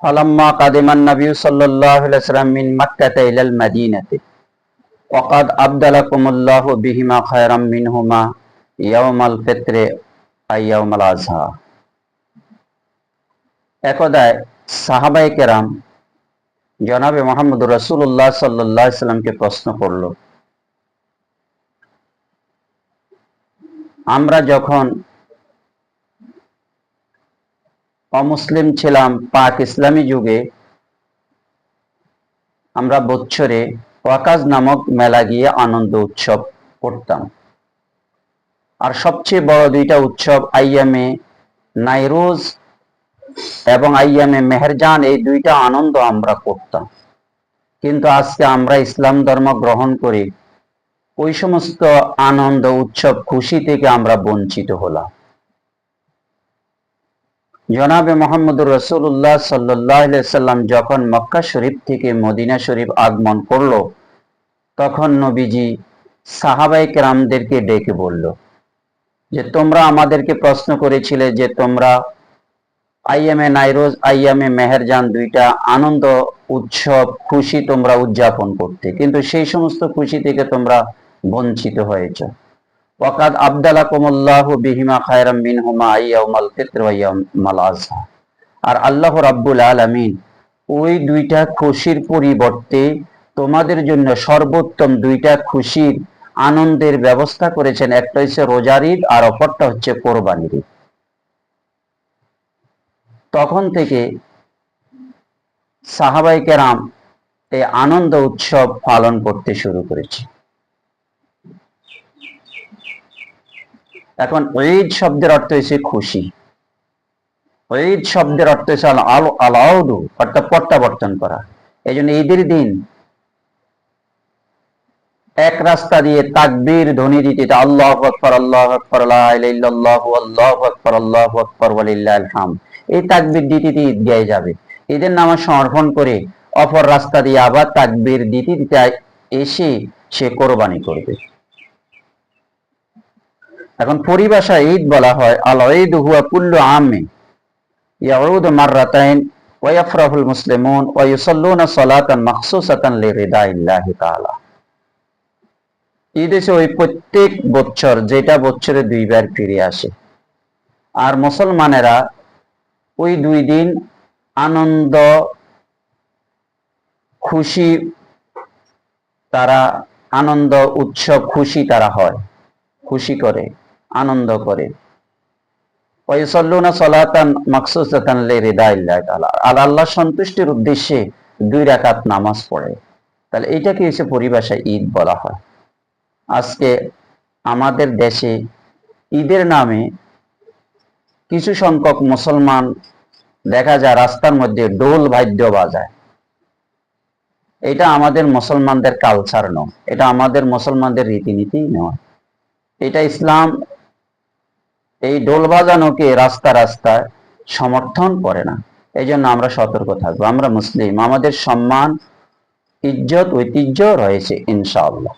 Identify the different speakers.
Speaker 1: فلما قدم النبي صلى الله عليه وسلم من مكة إلى المدينة وقد أبدلكم الله بهما خيرا منهما يوم الفطر أي يوم الأضحى একদায় সাহাবাই কেরাম জনাবে মোহাম্মদ রসুল্লাহ সাল্লাহ সাল্লামকে প্রশ্ন করল আমরা যখন অমুসলিম ছিলাম পাক ইসলামী যুগে। আমরা বছরে ওয়াকাজ নামক মেলা গিয়ে আনন্দ উৎসব করতাম। আর সবচেয়ে বড় দুইটা উৎসব আইয়ামে নাইরোজ এবং আইয়ামে মেহেরজান, এই দুইটা আনন্দ আমরা করতাম। কিন্তু আজকে আমরা ইসলাম ধর্ম গ্রহণ করি ওই সমস্ত আনন্দ উৎসব খুশি থেকে আমরা বঞ্চিত হলাম। জনাবে মোহাম্মদুর রসুল্লাহ সাল্লাহ সাল্লাম যখন মক্কা শরীফ থেকে মদিনা শরীফ আগমন করল, তখন নবীজি সাহাবাই কেরামদেরকে ডেকে বলল যে, তোমরা আমাদেরকে প্রশ্ন করেছিলে যে, তোমরা আইএমএ নাইরোজ আইএমএ মেহেরজান দুইটা আনন্দ উৎসব, খুশি তোমরা উদযাপন করতে। কিন্তু সেই সমস্ত খুশি থেকে তোমরা বঞ্চিত হয়েছ। আর আল্লাহ রাব্বুল আলামিন ওই দুইটা খুশির পরিবর্তে তোমাদের জন্য সর্বোত্তম দুইটা খুশির আনন্দের ব্যবস্থা করেছেন। একটা হচ্ছে রোজার ঈদ আর অপরটা হচ্ছে কোরবানির ঈদ। তখন থেকে সাহাবাই কেরাম এই আনন্দ উৎসব পালন করতে শুরু করেছে। এখন ঈদ শব্দের অর্থ হচ্ছে খুশি। ঈদ শব্দের অর্থ হচ্ছে আলো আলাউদু অর্থাৎ প্রত্যাবর্তন করা। এই জন্য ঈদের দিন এক রাস্তা দিয়ে তাকবীর, ধ্বনি দিতে আল্লাহ আকবর আল্লাহ আকবর আল্লাহ আকবর আল্লাহ আকবর হাম এই তাকবীর দিতে দিতে ঈদ গায়ে যাবে। ঈদের নামাজ সমর্পণ করে অপর রাস্তা দিয়ে আবার তাকবীর দিতে দিতে এসে সে কোরবানি করবে। এখন পরিভাষায় ঈদ বলা হয় আল ঈদ হুয়া কুল্লু আমে ইয়াউদ মাররাতাইন ওয়া ইয়াফরাহুল মুসলিমুন ওয়া ইউসাল্লুনা সালাতান মাখসুসাতান লিরিদাইল্লাহি তাআলা। ঈদ এসে ওই প্রত্যেক বছর, যেটা বছরে দুইবার ফিরে আসে। আর মুসলমানেরা ওই দুই দিন আনন্দ, খুশি, তারা আনন্দ, উৎসব, খুশি তারা হয়, খুশি করে। আনন্দ করে। ওয়াইসাল্লুনা সালাতান মাকসুসাতান আর আল্লাহ সন্তুষ্টির উদ্দেশ্যে দুই রাকাত নামাজ পড়ে। তাহলে এইটাকে এসে পরিভাষায় ঈদ বলা হয়। আজকে আমাদের দেশে ঈদের নামে কিছু সংখ্যক মুসলমান দেখা যায় রাস্তার মধ্যে ডোল বাদ্য বাজায়। এটা আমাদের মুসলমানদের কালচার নয়। এটা আমাদের মুসলমানদের রীতিনীতি নয়। এটা ইসলাম এই ডোল বাজানোকে রাস্তা রাস্তায় সমর্থন করে না। এই জন্য আমরা সতর্ক থাকব। আমরা মুসলিম। আমাদের সম্মান, ইজ্জত, ঐতিহ্য রয়েছে, ইনশাআল্লাহ।